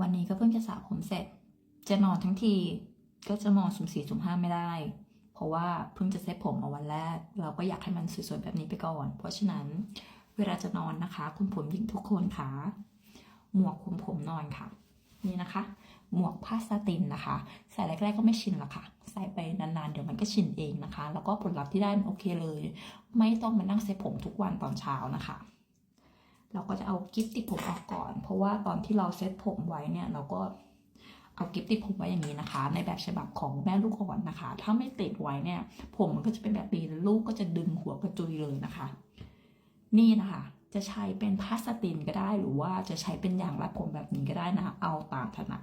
วันนี้ก็เพิ่งจะสระผมเสร็จ จะนอนทั้งทีก็จะนอนสุ่มสี่สุ่มห้าไม่ได้ เพราะว่าเพิ่งจะเซ็ตผมมาวันแรก เราก็อยากให้มันสวยๆแบบนี้ไปก่อน เพราะฉะนั้นเวลาจะนอนนะคะ คุณผมหญิงทุกคนคะหมวกคุมผมนอนค่ะ นี่นะคะ หมวกผ้าสตินนะคะ ใส่แรกๆก็ไม่ชินหรอกค่ะ ใส่ไปนานๆ เดี๋ยวมันก็ชินเองนะคะ แล้วก็ผลลัพธ์ที่ได้มันโอเคเลย ไม่ต้องมานั่งเซ็ตผมทุกวันตอนเช้านะคะ เราก็จะเอากิฟติดผมออกก่อน เพราะว่าตอนที่เราเซ็ตผมไว้เนี่ยเราก็เอากิฟติดผมไว้อย่างนี้นะคะ ในแบบฉบับของแม่ลูกอ่อนนะคะ ถ้าไม่ติดไว้เนี่ย ผมมันก็จะเป็นแบบนี้ลูกก็จะดึงหัวกระจุยเลยนะคะ นี่นะคะ จะใช้เป็นพลาสตินก็ได้หรือว่าจะใช้เป็นยางรัดผมแบบนี้ก็ได้นะเอาตามถนัด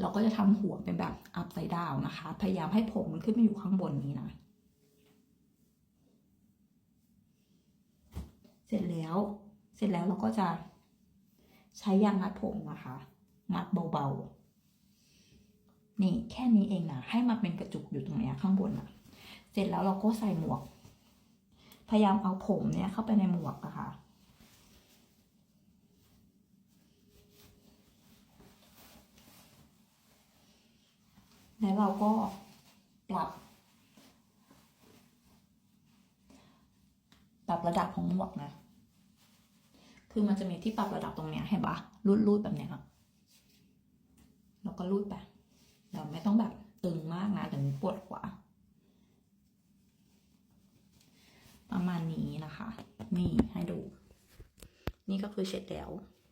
เราก็จะทำหัวเป็นแบบอัพไซด์ดาวนะคะ พยายามให้ผมมันขึ้นมาอยู่ข้างบนนี้นะ สร็จแล้ว เสร็จแล้วเราก็จะใช้ยางมัดผมนะคะ มัดเบาๆ นี่แค่นี้เองนะให้มันเป็นกระจุกอยู่ตรงเนี้ยข้างบนนะเสร็จแล้วเราก็ใส่หมวก พยายามเอาผมเนี่ยเข้าไปในหมวกอะค่ะแล้วเราก็ปรับ ปรับระดับของหมวกนะ คือมันจะมีที่ปรับระดับตรงเนี้ยเห็นปะรูดรูดแบบเนี้ยแล้วก็รูดไปเราไม่ต้องแบบตึงมากนะเดี๋ยวมันปวดหัวประมาณนี้นะคะ นี่ให้ดู นี่ก็คือเสร็จแล้ว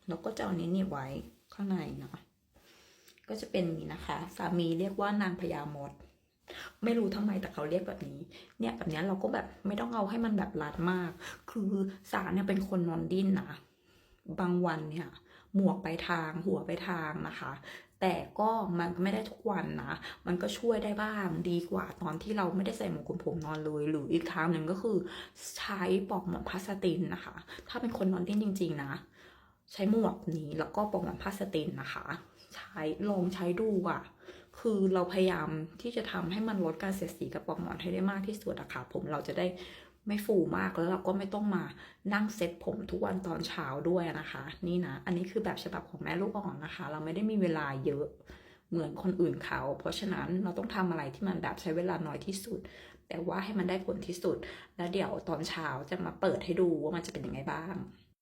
แล้วก็จะเอานี้นี่ไว้ข้างในนะก็จะเป็นนี้นะคะ สามีเรียกว่านางพญามด ไม่รู้ทำไมแต่เขาเรียกแบบนี้ เนี่ยแบบนี้เราก็แบบไม่ต้องเอาให้มันแบบรัดมาก คือสาเนี่ยเป็นคนนอนดิ้นนะ บางวันเนี่ยหมวกไปทางหัวไปทางนะคะ แต่ก็มันก็ไม่ได้ทุกวันนะ มันก็ช่วยได้บ้างดีกว่าตอนที่เราไม่ได้ใส่หมวกคุมผมนอนเลย หรืออีกทางหนึ่งก็คือใช้ปลอกหมอนพลาสตินนะคะ ถ้าเป็นคนนอนดิ้นจริง ๆ นะ ใช้หมวกนี้แล้วก็ปลอกหมอนพลาสตินนะคะ ใช้ลองใช้ดูอะคือเราพยายามที่จะทำให้มันลดการเสียดสีกับปลอกหมอนให้ได้มากที่สุดอะค่ะผมเราจะได้ ไม่ฟูมากแล้วเราก็ไม่ต้องมานั่งเซ็ตผมทุกวันตอนเช้าด้วยนะคะ นี่นะ อันนี้คือแบบฉบับของแม่ลูกอ่อนนะคะ เราไม่ได้มีเวลาเยอะเหมือนคนอื่นเขา เพราะฉะนั้นเราต้องทำอะไรที่มันแบบใช้เวลาน้อยที่สุด แต่ว่าให้มันได้ผลที่สุด แล้วเดี๋ยวตอนเช้าจะมาเปิดให้ดูว่ามันจะเป็นยังไงบ้าง